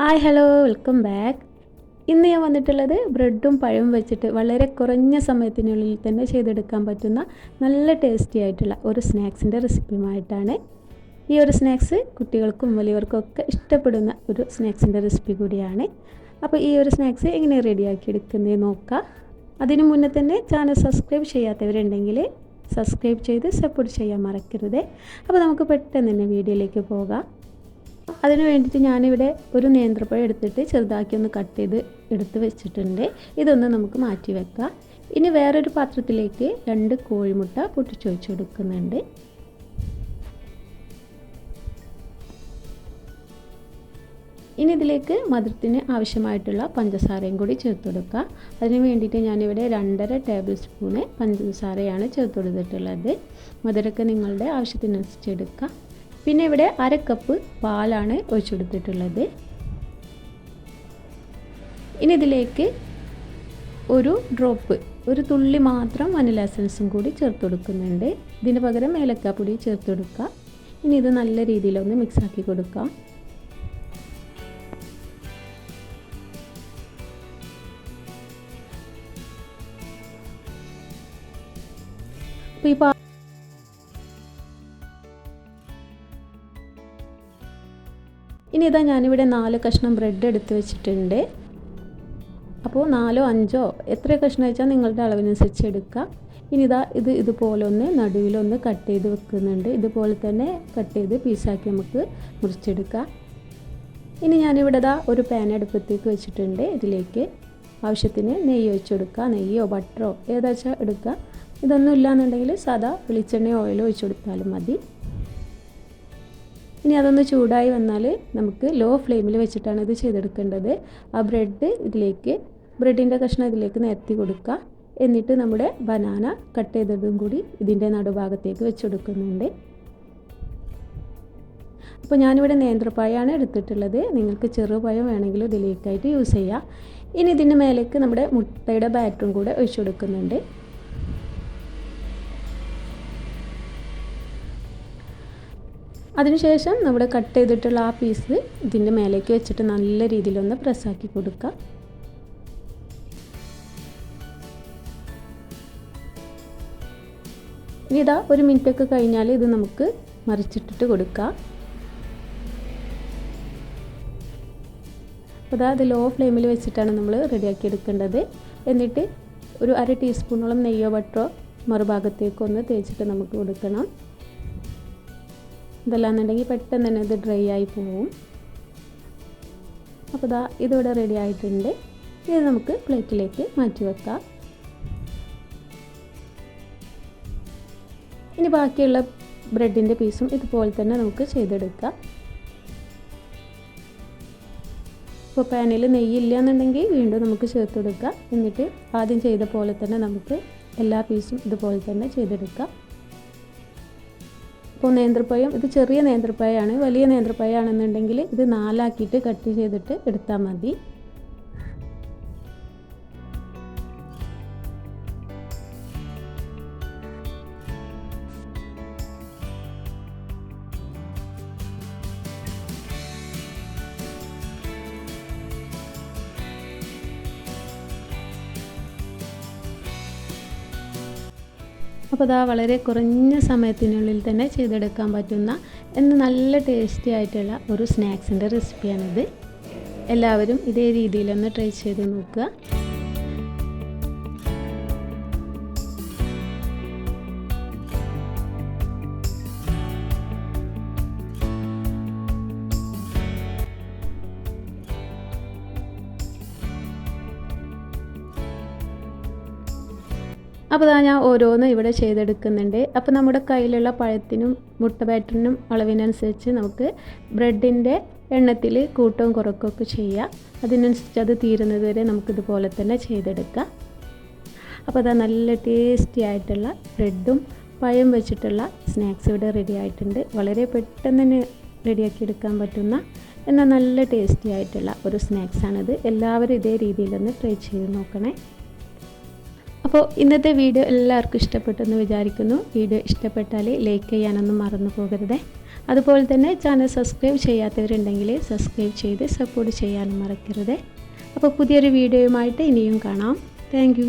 Hi hello welcome back. ഇന്ന് ഞാൻ വന്നിട്ടുള്ളത് ബ്രെഡും പഴവും വെച്ചിട്ട് വളരെ കുറഞ്ഞ സമയത്തിനുള്ളിൽ തന്നെ ചെയ്തെടുക്കാൻ പറ്റുന്ന നല്ല ടേസ്റ്റി ആയിട്ടുള്ള ഒരു സ്നാക്സിന്റെ റെസിപ്പിയുമായിട്ടാണ് ഈ ഒരു സ്നാക്സ് കുട്ടികൾക്കും വലിയവർക്കും ഒക്കെ ഇഷ്ടപ്പെടുന്ന ഒരു സ്നാക്സിന്റെ റെസിപ്പി കൂടിയാണ്. അപ്പോൾ ഈ ഒരു സ്നാക്സ് എങ്ങനെ റെഡിയാക്കി എടുക്കുന്നത് നോക്കാം. അതിനു മുന്നേ തന്നെ ചാനൽ സബ്സ്ക്രൈബ് ചെയ്യാത്തവരുണ്ടെങ്കിൽ സബ്സ്ക്രൈബ് ചെയ്ത് സപ്പോർട്ട് ചെയ്യാൻ മറക്കരുത്. അപ്പോൾ നമുക്ക് പെട്ടെന്ന് തന്നെ വീഡിയോയിലേക്ക് പോകാം. അതിന് വേണ്ടിയിട്ട് ഞാനിവിടെ ഒരു നേന്ത്രപ്പഴം എടുത്തിട്ട് ചെറുതാക്കി ഒന്ന് കട്ട് ചെയ്ത് എടുത്ത് വെച്ചിട്ടുണ്ട്. ഇതൊന്ന് നമുക്ക് മാറ്റി വെക്കാം. ഇനി വേറൊരു പാത്രത്തിലേക്ക് രണ്ട് കോഴിമുട്ട പൊട്ടിച്ചൊഴിച്ച് കൊടുക്കുന്നുണ്ട്. ഇനി ഇതിലേക്ക് മധുരത്തിന് ആവശ്യമായിട്ടുള്ള പഞ്ചസാരയും കൂടി ചേർത്ത് കൊടുക്കുക അതിന് വേണ്ടിയിട്ട് ഞാനിവിടെ രണ്ടര ടേബിൾ സ്പൂണ് പഞ്ചസാരയാണ് ചേർത്ത് കൊടുത്തിട്ടുള്ളത്. മധുരമൊക്കെ നിങ്ങളുടെ ആവശ്യത്തിനനുസരിച്ച് എടുക്കുക പിന്നെ ഇവിടെ അര കപ്പ് പാലാണ് ഒഴിച്ചു കൊടുത്തിട്ടുള്ളത് ഇനി ഇതിലേക്ക് ഒരു ഡ്രോപ്പ് ഒരു തുള്ളി മാത്രം വനില എസൻസും കൂടി ചേർത്ത് കൊടുക്കുന്നുണ്ട്. ഇതിന് പകരം ഏലക്കാപ്പൊടി ചേർത്ത് കൊടുക്കുക. ഇനി ഇത് നല്ല രീതിയിലൊന്ന് മിക്സാക്കി കൊടുക്കാം. അപ്പോൾ ഈ ഇനി ഇതാ ഞാനിവിടെ നാല് കഷ്ണം ബ്രെഡ് എടുത്ത് വെച്ചിട്ടുണ്ട്. അപ്പോൾ നാലോ അഞ്ചോ എത്ര കഷ്ണം വെച്ചാൽ നിങ്ങളുടെ അളവിനനുസരിച്ച് എടുക്കുക ഇനി ഇതാ ഇത് ഇതുപോലെ ഒന്ന് നടുവിലൊന്ന് കട്ട് ചെയ്ത് വെക്കുന്നുണ്ട്. ഇതുപോലെ തന്നെ കട്ട് ചെയ്ത് പീസാക്കി നമുക്ക് മുറിച്ചെടുക്കാം. ഇനി ഞാനിവിടെ ഇതാ ഒരു പാൻ അടുപ്പത്തേക്ക് വെച്ചിട്ടുണ്ട്. ഇതിലേക്ക് ആവശ്യത്തിന് നെയ്യ് ഒഴിച്ച് കൊടുക്കുക നെയ്യോ ബട്ടറോ ഏതാച്ചാൽ എടുക്കുക ഇതൊന്നും ഇല്ലാന്നുണ്ടെങ്കിൽ സാധാ വെളിച്ചെണ്ണയോ ഓയിലോ ഒഴിച്ച് കൊടുത്താലും മതി. ഇനി അതൊന്ന് ചൂടായി വന്നാൽ നമുക്ക് ലോ ഫ്ലെയിമിൽ വെച്ചിട്ടാണ് ഇത് ചെയ്തെടുക്കേണ്ടത്. ആ ബ്രെഡ് ഇതിലേക്ക് ബ്രെഡിന്റെ കഷ്ണം ഇതിലേക്ക് നിരത്തി കൊടുക്കുക. എന്നിട്ട് നമ്മുടെ ബനാന കട്ട് ചെയ്തതും കൂടി ഇതിന്റെ നടുഭാഗത്തേക്ക് വെച്ചെടുക്കുന്നുണ്ട്. അപ്പോൾ ഞാനിവിടെ നേന്ത്രപ്പായാണ് എടുത്തിട്ടുള്ളത്. നിങ്ങൾക്ക് ചെറുപഴം വേണമെങ്കിലും ഇതിലേക്കായിട്ട് യൂസ് ചെയ്യാം. ഇനി ഇതിന്റെ മേലേക്ക് നമ്മുടെ മുട്ടയുടെ ബാറ്ററും കൂടെ ഒഴിച്ചു കൊടുക്കുന്നുണ്ട്. അതിനുശേഷം നമ്മുടെ കട്ട് ചെയ്തിട്ടുള്ള ആ പീസ് ഇതിന്റെ മേലേക്ക് വെച്ചിട്ട് നല്ല രീതിയിലൊന്ന് പ്രസ്സാക്കി കൊടുക്കുക. ഇനി ഇതാ ഒരു മിനിറ്റൊക്കെ കഴിഞ്ഞാൽ ഇത് നമുക്ക് മറിച്ചിട്ടിട്ട് കൊടുക്കാം. അപ്പോൾ അത് ലോ ഫ്ലെയിമിൽ വെച്ചിട്ടാണ് നമ്മൾ റെഡിയാക്കി എടുക്കേണ്ടത്. എന്നിട്ട് ഒരു അര ടീസ്പൂണോളം നെയ്യോ ബട്ടറോ മറുഭാഗത്തേക്കൊന്ന് തേച്ചിട്ട് നമുക്ക് കൊടുക്കണം. ഇതല്ലാന്നുണ്ടെങ്കിൽ പെട്ടെന്ന് തന്നെ ഇത് ഡ്രൈ ആയി പോവും. അപ്പോൾ ഇതാ ഇതിവിടെ റെഡി ആയിട്ടുണ്ട്. ഇത് നമുക്ക് പ്ലേറ്റിലേക്ക് മാറ്റി വെക്കാം. ഇനി ബാക്കിയുള്ള ബ്രെഡിന്റെ പീസും ഇതുപോലെ തന്നെ നമുക്ക് ചെയ്തെടുക്കാം. ഇപ്പോൾ പാനിൽ നെയ്യില്ല എന്നുണ്ടെങ്കിൽ വീണ്ടും നമുക്ക് ചേർത്ത് കൊടുക്കുക എന്നിട്ട് ആദ്യം ചെയ്ത പോലെ തന്നെ നമുക്ക് എല്ലാ പീസും ഇതുപോലെ തന്നെ ചെയ്തെടുക്കാം. ഇപ്പോൾ നേന്ത്രപ്പഴം ഇത് ചെറിയ നേന്ത്രപ്പഴമാണ് വലിയ നേന്ത്രപ്പഴമാണെന്നുണ്ടെങ്കിൽ ഇത് നാലാക്കിയിട്ട് കട്ട് ചെയ്തിട്ട് എടുത്താൽ മതി. അപ്പോൾ അതാ വളരെ കുറഞ്ഞ സമയത്തിനുള്ളിൽ തന്നെ ചെയ്തെടുക്കാൻ പറ്റുന്ന എന്ന് നല്ല ടേസ്റ്റി ആയിട്ടുള്ള ഒരു സ്നാക്സിന്റെ റെസിപ്പിയാണിത് എല്ലാവരും ഇതേ രീതിയിലൊന്ന് ട്രൈ ചെയ്ത് നോക്കുക. അപ്പോൾ ഇതാ ഞാൻ ഓരോന്ന് ഇവിടെ ചെയ്തെടുക്കുന്നുണ്ട്. അപ്പോൾ നമ്മുടെ കയ്യിലുള്ള പഴത്തിനും മുട്ട ബാറ്ററിനും അളവിനനുസരിച്ച് നമുക്ക് ബ്രെഡിന്റെ എണ്ണത്തിൽ കൂട്ടവും കുറക്കുകയൊക്കെ ചെയ്യാം. അതിനനുസരിച്ച് അത് തീരുന്നത് വരെ നമുക്കിതുപോലെ തന്നെ ചെയ്തെടുക്കാം. അപ്പോൾ അതാ നല്ല ടേസ്റ്റി ആയിട്ടുള്ള ബ്രെഡും പഴം വെച്ചിട്ടുള്ള സ്നാക്സ് ഇവിടെ റെഡി ആയിട്ടുണ്ട്. വളരെ പെട്ടെന്ന് തന്നെ റെഡിയാക്കി എടുക്കാൻ പറ്റുന്ന എന്നാൽ നല്ല ടേസ്റ്റി ആയിട്ടുള്ള ഒരു സ്നാക്സാണിത് എല്ലാവരും ഇതേ രീതിയിലൊന്ന് ട്രൈ ചെയ്ത് നോക്കണേ. അപ്പോൾ ഇന്നത്തെ വീഡിയോ എല്ലാവർക്കും ഇഷ്ടപ്പെട്ടെന്ന് വിചാരിക്കുന്നു. വീഡിയോ ഇഷ്ടപ്പെട്ടാൽ ലൈക്ക് ചെയ്യാനൊന്നും മറന്നു പോകരുത്. അതുപോലെ തന്നെ ചാനൽ സബ്സ്ക്രൈബ് ചെയ്യാത്തവരുണ്ടെങ്കിൽ സബ്സ്ക്രൈബ് ചെയ്ത് സപ്പോർട്ട് ചെയ്യാനും മറക്കരുത്. അപ്പോൾ പുതിയൊരു വീഡിയോയുമായിട്ട് ഇനിയും കാണാം. താങ്ക്